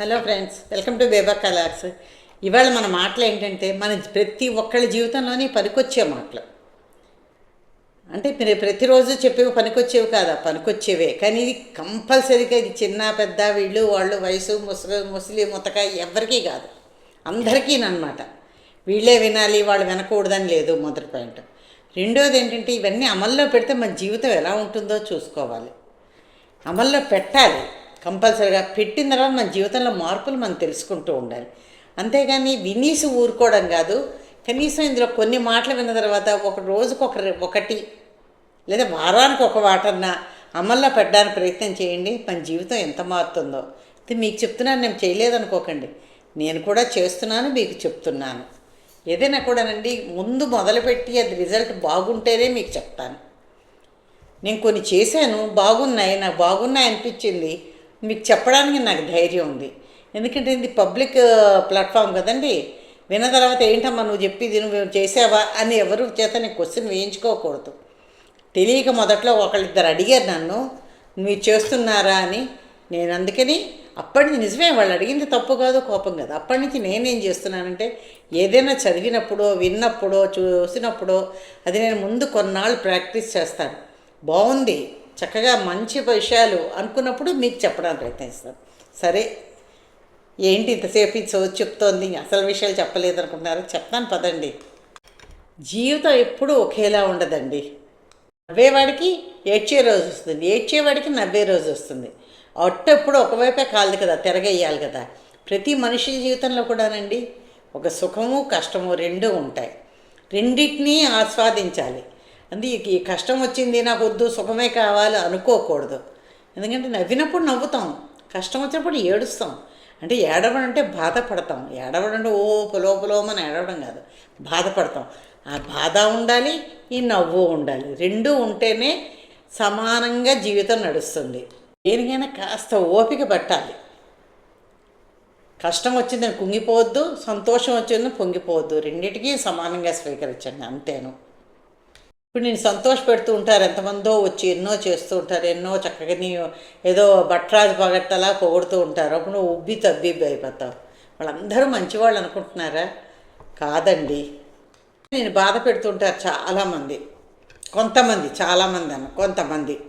Hello friends welcome to బేబా కలాక్స్ ఇవాళ మన మాటలు ఏంటంటే మన ప్రతి ఒక్కళ్ళ జీవితంలోనే పనికొచ్చే మాటలు. అంటే మీరు ప్రతిరోజు చెప్పేవి పనికొచ్చేవి కాదా? పనికొచ్చేవే. కానీ ఇది కంపల్సరీగా ఇది చిన్న పెద్ద వీళ్ళు వాళ్ళు వయసు ముసలి ముసలి ముతక ఎవరికీ కాదు. అందరికీ అనమాట వీళ్ళే వినాలి వాళ్ళు వినకూడదని లేదు మొదటి పాయింట్. రెండోది ఏంటంటే ఇవన్నీ అమల్లో పెడితే మన జీవితం ఎలా ఉంటుందో చూసుకోవాలి. అమల్లో పెట్టాలి. కంపల్సరీగా పెట్టిన తర్వాత మన జీవితంలో మార్పులు మనం తెలుసుకుంటూ ఉండాలి. అంతేగాని వినీసి ఊరుకోవడం కాదు. కనీసం ఇందులో కొన్ని మాటలు విన్న తర్వాత ఒక రోజుకు ఒక ఒకటి లేదా వారానికి ఒక వాటన్నా అమల్లో పెట్టడానికి ప్రయత్నం చేయండి. మన జీవితం ఎంత మారుతుందో. ఇది మీకు చెప్తున్నాను నేను చేయలేదనుకోకండి నేను కూడా చేస్తున్నాను మీకు చెప్తున్నాను. ఏదైనా కూడానండి ముందు మొదలుపెట్టి అది రిజల్ట్ బాగుంటేనే మీకు చెప్తాను. నేను కొన్ని చేశాను బాగున్నాయి నాకు బాగున్నాయి అనిపించింది. మీకు చెప్పడానికి నాకు ధైర్యం ఉంది. ఎందుకంటే ఇది పబ్లిక్ ప్లాట్ఫామ్ కదండి. విన్న తర్వాత ఏంటమ్మా నువ్వు చెప్పి నువ్వు చేసావా అని ఎవరు చేత నేను క్వశ్చన్ వేయించుకోకూడదు. తెలియక మొదట్లో ఒకళ్ళిద్దరు అడిగారు నన్ను మీరు చేస్తున్నారా? అని. నేను అందుకని అప్పటి నుంచి నిజమే వాళ్ళు అడిగింది తప్పు కాదు కోపం కాదు. అప్పటి నుంచి నేనేం చేస్తున్నానంటే ఏదైనా చదివినప్పుడో విన్నప్పుడో చూసినప్పుడో అది నేను ముందు కొన్నాళ్ళు ప్రాక్టీస్ చేస్తాను. బాగుంది. చక్కగా మంచి విషయాలు అనుకున్నప్పుడు మీకు చెప్పడానికి ప్రయత్నిస్తాను. సరే ఏంటి ఇంతసేపు ఇది చదువు చెప్తోంది? అసలు విషయాలు చెప్పలేదు అనుకుంటున్నారు? చెప్తాను పదండి. జీవితం ఎప్పుడూ ఒకేలా ఉండదండి. నవ్వేవాడికి ఏడ్చే రోజు వస్తుంది. ఏడ్చేవాడికి నవ్వే రోజు వస్తుంది. అట్ట ఎప్పుడు ఒకవైపే కాదు కదా తిరగేయాలి కదా. ప్రతి మనిషి జీవితంలో కూడానండి ఒక సుఖము కష్టము రెండూ ఉంటాయి. రెండింటినీ ఆస్వాదించాలి. అందుకే ఈ కష్టం వచ్చింది నాకు వద్దు సుఖమే కావాలి అనుకోకూడదు. ఎందుకంటే నవ్వినప్పుడు నవ్వుతాం కష్టం వచ్చినప్పుడు ఏడుస్తాం. అంటే ఏడవడం అంటే బాధపడతాం. ఏడవడం అంటే ఓ పొలో పొలోమని ఏడవడం కాదు బాధపడతాం. ఆ బాధ ఉండాలి ఈ నవ్వు ఉండాలి. రెండూ ఉంటేనే సమానంగా జీవితం నడుస్తుంది. దేనికైనా కాస్త ఓపిక పట్టాలి. కష్టం వచ్చిందని కుంగిపోవద్దు సంతోషం వచ్చిందని పొంగిపోవద్దు. రెండింటికి సమానంగా స్వీకరించండి అంతేను. ఇప్పుడు నేను సంతోష పెడుతూ ఉంటారు ఎంతమందో వచ్చి ఎన్నో చేస్తూ ఉంటారు ఎన్నో చక్కగా నీ ఏదో భట్రాజు పగట్టలా పొగుడుతూ ఉంటారు. అప్పుడు నువ్వు ఉబ్బి తబ్బి అయిపోతావు. వాళ్ళందరూ మంచివాళ్ళు అనుకుంటున్నారా? కాదండి. నేను బాధ పెడుతుంటారు చాలామంది. కొంతమంది చాలామంది అన్న కొంతమంది.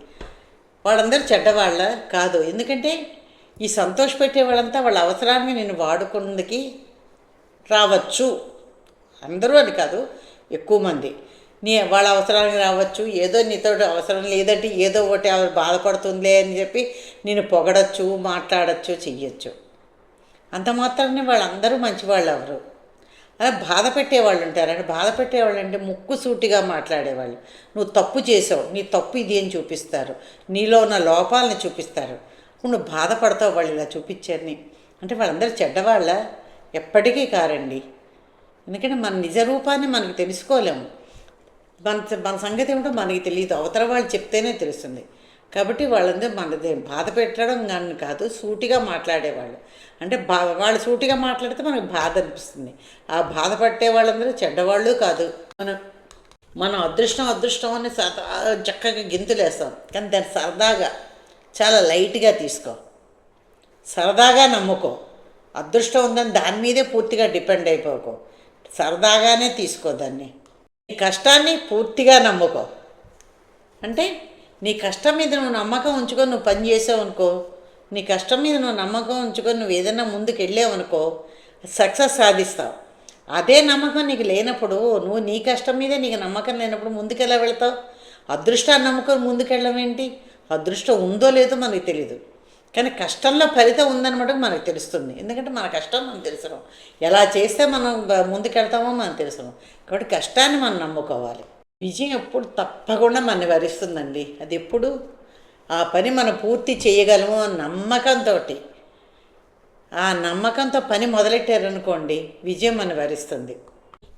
వాళ్ళందరూ చెడ్డవాళ్ళ కాదు. ఎందుకంటే ఈ సంతోష పెట్టే వాళ్ళంతా వాళ్ళ అవసరాన్ని నేను వాడుకున్నదికి రావచ్చు. అందరూ అని కాదు ఎక్కువ మంది. నీ వాళ్ళ అవసరానికి రావచ్చు ఏదో నీతో అవసరం లేదంటే ఏదో ఒకటి ఆవిడ బాధపడుతుందిలే అని చెప్పి నేను పొగడచ్చు మాట్లాడచ్చు చెయ్యొచ్చు. అంత మాత్రాన్ని వాళ్ళందరూ మంచివాళ్ళు ఎవరు? అలా బాధ పెట్టేవాళ్ళు ఉంటారు. బాధ పెట్టేవాళ్ళు అంటే ముక్కు సూటిగా మాట్లాడేవాళ్ళు. నువ్వు తప్పు చేసావు నీ తప్పు ఇది అని చూపిస్తారు. నీలో ఉన్న లోపాలని చూపిస్తారు. నువ్వు బాధపడతావు వాళ్ళు ఇలా చూపించారని అంటే వాళ్ళందరూ చెడ్డవాళ్ళ? ఎప్పటికీ కారండి. ఎందుకంటే మన నిజ రూపాన్ని మనకు తెలుసుకోలేము. మన మన సంగతి ఏమిటో మనకి తెలియదు అవతల వాళ్ళు చెప్తేనే తెలుస్తుంది. కాబట్టి వాళ్ళందరూ మనది బాధ పెట్టడం కానీ కాదు సూటిగా మాట్లాడేవాళ్ళు. అంటే బా వాళ్ళు సూటిగా మాట్లాడితే మనకు బాధ అనిపిస్తుంది. ఆ బాధ పట్టే వాళ్ళందరూ చెడ్డవాళ్ళు కాదు. మనం మనం అదృష్టం అదృష్టం అని సరదా చక్కగా గింతులేస్తాం కానీ దాన్ని సరదాగా చాలా లైట్గా తీసుకో. సరదాగా నమ్ముకో. అదృష్టం ఉందని దాని మీదే పూర్తిగా డిపెండ్ అయిపోకో. సరదాగానే తీసుకో దాన్ని. నీ కష్టాన్ని పూర్తిగా నమ్ముకో. అంటే నీ కష్టం మీద నువ్వు నమ్మకం ఉంచుకొని నువ్వు పని చేసావు అనుకో నీ కష్టం మీద నువ్వు నమ్మకం ఉంచుకొని నువ్వు ఏదైనా ముందుకు వెళ్ళావు అనుకో సక్సెస్ సాధిస్తావు. అదే నమ్మకం నీకు లేనప్పుడు నువ్వు నీ కష్టం మీదే నీకు నమ్మకం లేనప్పుడు ముందుకు ఎలా వెళ్తావు? అదృష్టాన్ని నమ్ముకొని ముందుకెళ్ళడం ఏంటి? అదృష్టం ఉందో లేదో మనకు తెలియదు కానీ కష్టంలో ఫలితం ఉందన్నమాట మనకు తెలుస్తుంది. ఎందుకంటే మన కష్టం మనం తెలుసును ఎలా చేస్తే మనం ముందుకెళ్తామో మనం తెలుసును కాబట్టి కష్టాన్ని మనం నమ్ముకోవాలి. విజయం ఎప్పుడు తప్పకుండా మన వరిస్తుందండి. అది ఎప్పుడు? ఆ పని మనం పూర్తి చేయగలము నమ్మకంతో ఆ నమ్మకంతో పని మొదలెట్టారనుకోండి విజయం మన వరిస్తుంది.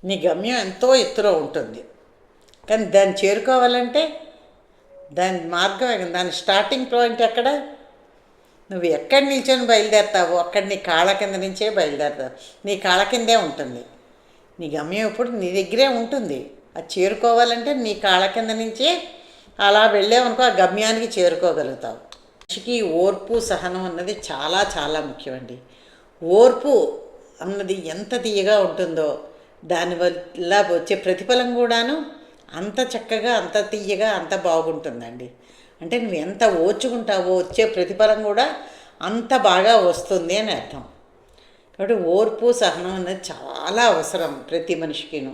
నీ గమ్యం ఎంతో ఎత్తులో ఉంటుంది. కానీ దాన్ని చేరుకోవాలంటే దాని మార్గం దాని స్టార్టింగ్ పాయింట్ ఎక్కడ? నువ్వు ఎక్కడి నిల్చొని బయలుదేరుతావు అక్కడ నీ కాళ్ళ కింద నుంచే బయలుదేరుతావు. నీ కాళ్ళ కిందే ఉంటుంది. నీ గమ్యం ఇప్పుడు నీ దగ్గరే ఉంటుంది. అది చేరుకోవాలంటే నీ కాళ్ళ కింద నుంచే అలా వెళ్ళామనుకో ఆ గమ్యానికి చేరుకోగలుగుతావు. మనిషికి ఓర్పు సహనం అన్నది చాలా చాలా ముఖ్యమండి. ఓర్పు అన్నది ఎంత తీయగా ఉంటుందో దానివల్ల వచ్చే ప్రతిఫలం కూడాను అంత చక్కగా అంత తీయగా అంత బాగుంటుందండి. అంటే నువ్వు ఎంత ఓర్చుకుంటావో వచ్చే ప్రతిఫలం కూడా అంత బాగా వస్తుంది అని అర్థం. కాబట్టి ఓర్పు సహనం అనేది చాలా అవసరం ప్రతి మనిషికిను.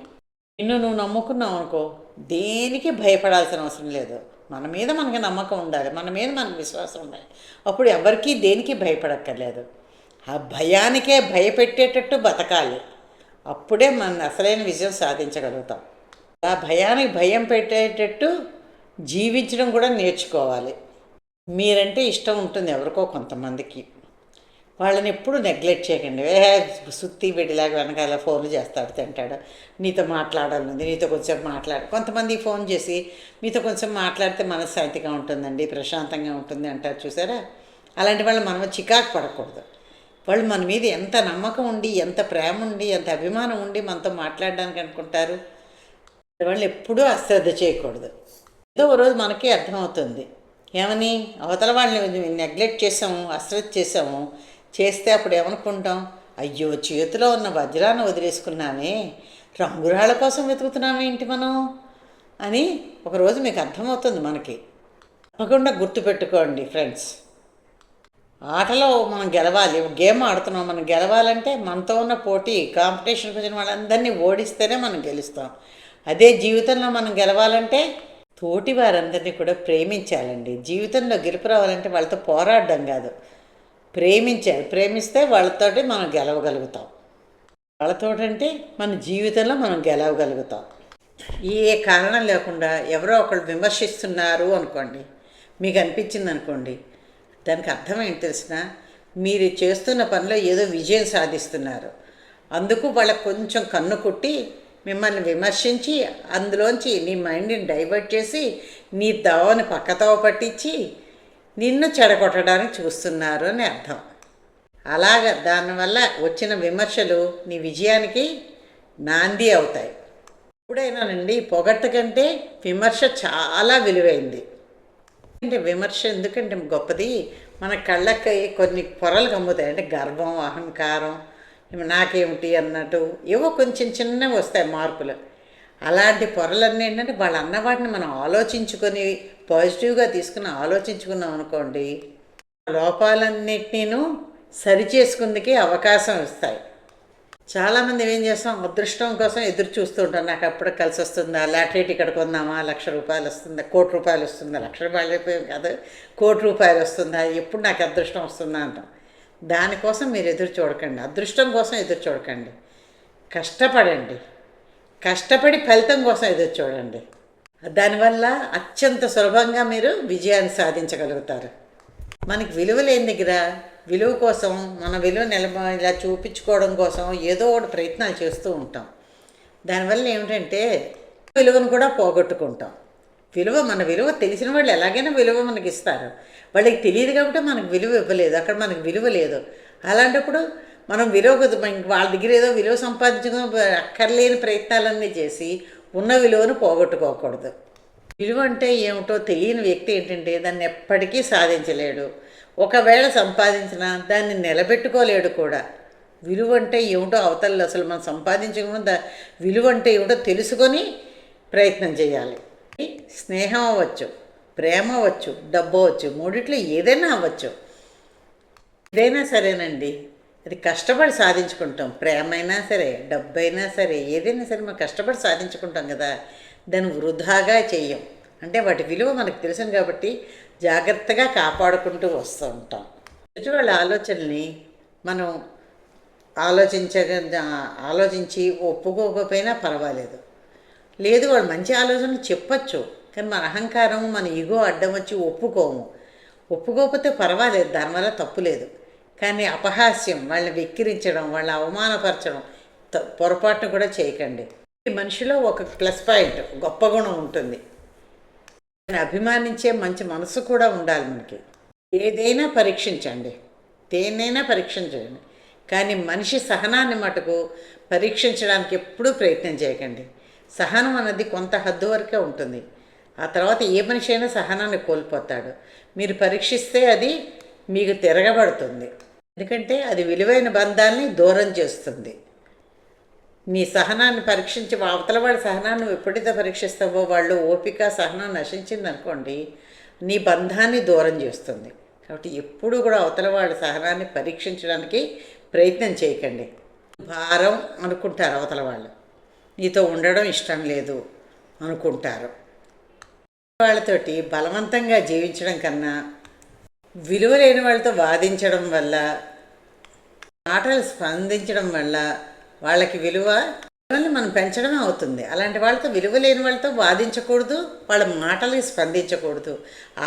నిన్ను నువ్వు నమ్ముకున్నావు అనుకో దేనికి భయపడాల్సిన అవసరం లేదు. మన మీద మనకి నమ్మకం ఉండాలి మన మీద మనకు విశ్వాసం ఉండాలి. అప్పుడు ఎవరికీ దేనికి భయపడక్కర్లేదు. ఆ భయానికే భయపెట్టేటట్టు బతకాలి. అప్పుడే మన అసలైన విజయం సాధించగలుగుతాం. ఆ భయానికి భయం పెట్టేటట్టు జీవించడం కూడా నేర్చుకోవాలి. మీరంటే ఇష్టం ఉంటుంది ఎవరికో కొంతమందికి. వాళ్ళని ఎప్పుడు నెగ్లెక్ట్ చేయకండి. ఏ సుత్తి బిడ్డలాగా వెనకాల ఫోన్లు చేస్తాడు తింటాడు. నీతో మాట్లాడాలనుంది నీతో కొంచెం మాట్లాడు. కొంతమంది ఫోన్ చేసి మీతో కొంచెం మాట్లాడితే మనశ్శాంతిగా ఉంటుందండి ప్రశాంతంగా ఉంటుంది అంటారు చూసారా? అలాంటి వాళ్ళు మనం చికాకు పడకూడదు. వాళ్ళు మన మీద ఎంత నమ్మకం ఉండి ఎంత ప్రేమ ఉండి ఎంత అభిమానం ఉండి మనతో మాట్లాడడానికి అనుకుంటారు? వాళ్ళు ఎప్పుడూ అశ్రద్ధ చేయకూడదు. ఏదో ఒక రోజు మనకే అర్థమవుతుంది. ఏమని? అవతల వాళ్ళని నెగ్లెక్ట్ చేసాము అశ్రద్ధ చేసాము చేస్తే అప్పుడు ఏమనుకుంటాం? అయ్యో చేతిలో ఉన్న వజ్రాన్ని వదిలేసుకున్నామే రంగురాళ్ళ కోసం వెతుకుతున్నామేంటి మనం? అని ఒకరోజు మీకు అర్థమవుతుంది మనకి. తప్పకుండా గుర్తుపెట్టుకోండి ఫ్రెండ్స్ ఆటలో మనం గెలవాలి గేమ్ ఆడుతున్నాం మనం గెలవాలంటే మనతో ఉన్న పోటీ కాంపిటీషన్కి వచ్చిన వాళ్ళందరినీ ఓడిస్తేనే మనం గెలుస్తాం. అదే జీవితంలో మనం గెలవాలంటే తోటి వారందరినీ కూడా ప్రేమించాలండి. జీవితంలో గెలుపు రావాలంటే వాళ్ళతో పోరాడడం కాదు. ప్రేమించాలి. ప్రేమిస్తే వాళ్ళతోటి మనం గెలవగలుగుతాం. వాళ్ళతోటంటే మన జీవితంలో మనం గెలవగలుగుతాం. ఏ కారణం లేకుండా ఎవరో ఒకళ్ళు విమర్శిస్తున్నారు అనుకోండి. మీకు అనిపించింది అనుకోండి. దానికి అర్థం ఏంటి తెలిసిన మీరు చేస్తున్న పనిలో ఏదో విజయం సాధిస్తున్నారు. అందుకు వాళ్ళకు కొంచెం కన్ను కొట్టి మిమ్మల్ని విమర్శించి అందులోంచి నీ మైండ్ని డైవర్ట్ చేసి నీ దవని పక్కతో పట్టించి నిన్ను చెడగొట్టడానికి చూస్తున్నారు అని అర్థం. అలాగ దానివల్ల వచ్చిన విమర్శలు నీ విజయానికి నాంది అవుతాయి. ఎప్పుడైనానండి పొగట్ట కంటే విమర్శ చాలా విలువైంది. అంటే విమర్శ ఎందుకంటే గొప్పది. మన కళ్ళకి కొన్ని పొరలు కమ్ముతాయి. అంటే గర్వం అహంకారం నాకేమిటి అన్నట్టు ఏవో కొంచెం చిన్నవి వస్తాయి మార్పులు. అలాంటి పొరలన్నీ ఏంటంటే వాళ్ళు అన్నవాటిని మనం ఆలోచించుకొని పాజిటివ్గా తీసుకుని ఆలోచించుకున్నాం అనుకోండి లోపాలన్నిటినూ సరిచేసుకుందికి అవకాశం ఇస్తాయి చాలామంది ఏం చేస్తాం అదృష్టం కోసం ఎదురు చూస్తూ ఉంటాం. నాకు అప్పుడు కలిసి వస్తుందా లాటరీ టికెట్ కొందామా లక్ష రూపాయలు వస్తుందా కోటి రూపాయలు వస్తుందా లక్ష రూపాయలు అయిపోయాం కాదు కోటి రూపాయలు వస్తుందా ఎప్పుడు నాకు అదృష్టం వస్తుందా అంటాం. దానికోసం మీరు ఎదురు చూడకండి. అదృష్టం కోసం ఎదురు చూడకండి. కష్టపడండి. కష్టపడి ఫలితం కోసం ఎదురు చూడండి. దానివల్ల అత్యంత సులభంగా మీరు విజయాన్ని సాధించగలుగుతారు. మనకి విలువ లేని దగ్గర విలువ కోసం మన విలువ నిలబ ఇలా చూపించుకోవడం కోసం ఏదో ఒకటి ప్రయత్నాలు చేస్తూ ఉంటాం. దానివల్ల ఏమిటంటే విలువను కూడా పోగొట్టుకుంటాం. విలువ మన విలువ తెలిసిన వాళ్ళు ఎలాగైనా విలువ మనకి ఇస్తారు వాళ్ళకి తెలియదు కాబట్టి మనకు విలువ ఇవ్వలేదు అక్కడ మనకు విలువ లేదు. అలాంటప్పుడు మనం విలువ వాళ్ళ దగ్గర ఏదో విలువ సంపాదించుకుని అక్కర్లేని ప్రయత్నాలన్నీ చేసి ఉన్న విలువను పోగొట్టుకోకూడదు. విలువ అంటే ఏమిటో తెలియని వ్యక్తి ఏంటంటే దాన్ని ఎప్పటికీ సాధించలేడు. ఒకవేళ సంపాదించినా దాన్ని నిలబెట్టుకోలేడు కూడా. విలువ అంటే ఏమిటో అవతల అసలు మనం సంపాదించకుండా విలువ అంటే ఏమిటో తెలుసుకొని ప్రయత్నం చేయాలి. స్నేహం అవ్వచ్చు ప్రేమ అవ్వచ్చు డబ్బు అవ్వచ్చు మూడిట్లో ఏదైనా అవ్వచ్చు. ఏదైనా సరేనండి. అది కష్టపడి సాధించుకుంటాం. ప్రేమ అయినా సరే డబ్బు అయినా సరే ఏదైనా సరే మనం కష్టపడి సాధించుకుంటాం కదా. దాన్ని వృధాగా చెయ్యం. అంటే వాటి విలువ మనకు తెలుసును కాబట్టి జాగ్రత్తగా కాపాడుకుంటూ వస్తూ ఉంటాం. వాళ్ళ ఆలోచనల్ని మనం ఆలోచించ ఆలోచించి ఒప్పుకోకపోయినా పర్వాలేదు. లేదు వాళ్ళు మంచి ఆలోచనలు చెప్పచ్చు కానీ మన అహంకారం మన ఇగో అడ్డం వచ్చి ఒప్పుకోము. ఒప్పుకోకపోతే పర్వాలేదు దానివల్ల తప్పు లేదు. కానీ అపహాస్యం వాళ్ళని వెక్కిరించడం వాళ్ళని అవమానపరచడం పొరపాటును కూడా చేయకండి. ఈ మనిషిలో ఒక ప్లస్ పాయింట్ గొప్ప గుణం ఉంటుంది. అభిమానించే మంచి మనసు కూడా ఉండాలి మనకి. ఏదైనా పరీక్షించండి. దేన్నైనా పరీక్షించండి. కానీ మనిషి సహనాన్ని మటుకు పరీక్షించడానికి ఎప్పుడూ ప్రయత్నం చేయకండి. సహనం అన్నది కొంత హద్దు వరకే ఉంటుంది. ఆ తర్వాత ఏ మనిషి అయినా సహనాన్ని కోల్పోతాడు. మీరు పరీక్షిస్తే అది మీకు తిరగబడుతుంది. ఎందుకంటే అది విలువైన బంధాన్ని దూరం చేస్తుంది. నీ సహనాన్ని పరీక్షించి అవతల వాడి సహనాన్ని నువ్వు ఎప్పుడైతే పరీక్షిస్తావో వాళ్ళు ఓపిక సహనం నశించింది అనుకోండి నీ బంధాన్ని దూరం చేస్తుంది. కాబట్టి ఎప్పుడూ కూడా అవతల వాళ్ళ సహనాన్ని పరీక్షించడానికి ప్రయత్నం చేయకండి. భారం అనుకుంటారు అవతల వాళ్ళు. నీతో ఉండడం ఇష్టం లేదు అనుకుంటారు. వాళ్ళతోటి బలవంతంగా జీవించడం కన్నా విలువ లేని వాళ్ళతో వాదించడం వల్ల మాటలు స్పందించడం వల్ల వాళ్ళకి విలువ విలువల్ని మనం పెంచడమే అవుతుంది. అలాంటి వాళ్ళతో విలువ లేని వాళ్ళతో వాదించకూడదు వాళ్ళ మాటలకి స్పందించకూడదు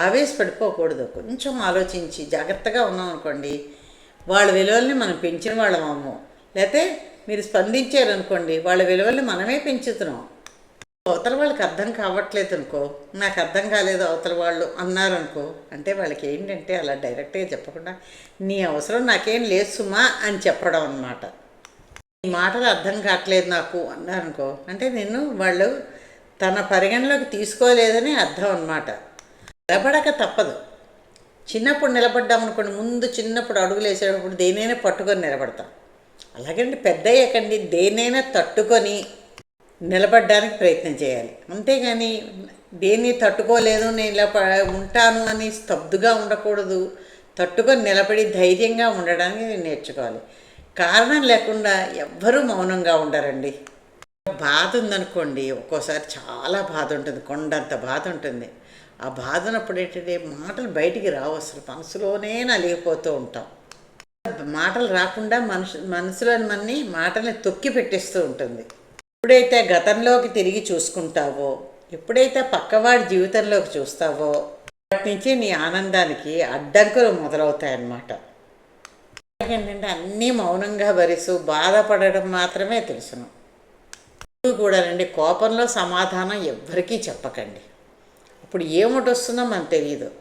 ఆవేశపడిపోకూడదు. కొంచెం ఆలోచించి జాగ్రత్తగా ఉన్నాం అనుకోండి వాళ్ళ విలువల్ని మనం పెంచిన వాళ్ళమమ్ము లేకపోతే మీరు స్పందించారనుకోండి వాళ్ళ విలువల్ని మనమే పెంచుతున్నాం. అవతల వాళ్ళకి అర్థం కావట్లేదు అనుకో నాకు అర్థం కాలేదు అవతల వాళ్ళు అన్నారనుకో అంటే వాళ్ళకి ఏంటంటే అలా డైరెక్ట్గా చెప్పకుండా నీ అవసరం నాకేం లేదు సుమా అని చెప్పడం అన్నమాట. నీ మాటలు అర్థం కావట్లేదు నాకు అన్నారనుకో అంటే నిన్ను వాళ్ళు తన పరిగణలోకి తీసుకోలేదని అర్థం అనమాట నిలబడక తప్పదు. చిన్నప్పుడు నిలబడ్డాం అనుకోండి ముందు చిన్నప్పుడు అడుగులు వేసేటప్పుడు దేనైనా పట్టుకొని నిలబడతాం. అలాగండి పెద్ద అయ్యాకండి దేనైనా తట్టుకొని నిలబడడానికి ప్రయత్నం చేయాలి. అంతేగాని దేన్ని తట్టుకోలేదు నేను ఇలా ప- ఉంటాను అని స్తబ్దుగా ఉండకూడదు. తట్టుకొని నిలబడి ధైర్యంగా ఉండడానికి నేర్చుకోవాలి. కారణం లేకుండా ఎవ్వరూ మౌనంగా ఉండరండి. బాధ ఉందనుకోండి ఒక్కోసారి చాలా బాధ ఉంటుంది కొండంత బాధ ఉంటుంది. ఆ బాధ ఉన్నప్పుడు ఏంటంటే మాటలు బయటికి రావు అసలు మనసులోనే నలిగిపోతూ ఉంటాం. మాటలు రాకుండా మనసు మనసులోని మన్ని మాటల్ని తొక్కి పెట్టేస్తూ ఉంటుంది. ఎప్పుడైతే గతంలోకి తిరిగి చూసుకుంటావో ఎప్పుడైతే పక్కవాడి జీవితంలోకి చూస్తావో వాటి నుంచి నీ ఆనందానికి అడ్డంకులు మొదలవుతాయన్నమాట. ఏంటంటే అన్నీ మౌనంగా భరిస్తూ బాధపడడం మాత్రమే తెలుసును. ఎప్పుడూ కూడానండి కోపంలో సమాధానం ఎవ్వరికీ చెప్పకండి. ఇప్పుడు ఏమిటి వస్తుందో మనకు తెలియదు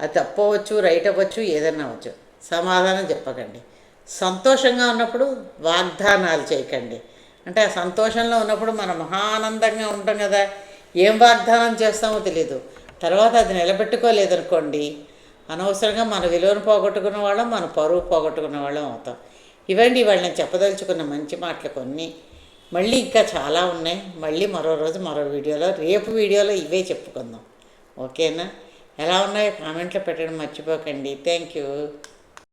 అది తప్పవచ్చు రైట్ అవ్వచ్చు ఏదైనా అవ్వచ్చు. సమాధానం చెప్పకండి. సంతోషంగా ఉన్నప్పుడు వాగ్దానాలు చేయకండి. అంటే ఆ సంతోషంలో ఉన్నప్పుడు మనం మహానందంగా ఉంటాం కదా ఏం వాగ్దానం చేస్తామో తెలియదు తర్వాత అది నిలబెట్టుకోలేదనుకోండి అనవసరంగా మన విలువను పోగొట్టుకున్న వాళ్ళం మన పరువు పోగొట్టుకున్న వాళ్ళం అవుతాం. ఇవండి ఇవాళ నేను చెప్పదలుచుకున్న మంచి మాటలు కొన్ని. మళ్ళీ ఇంకా చాలా ఉన్నాయి. మళ్ళీ మరో రోజు మరో వీడియోలో రేపు వీడియోలో ఇవే చెప్పుకుందాం. ఓకేనా? ఎలా ఉన్నాయో కామెంట్లో పెట్టడం మర్చిపోకండి. Thank you.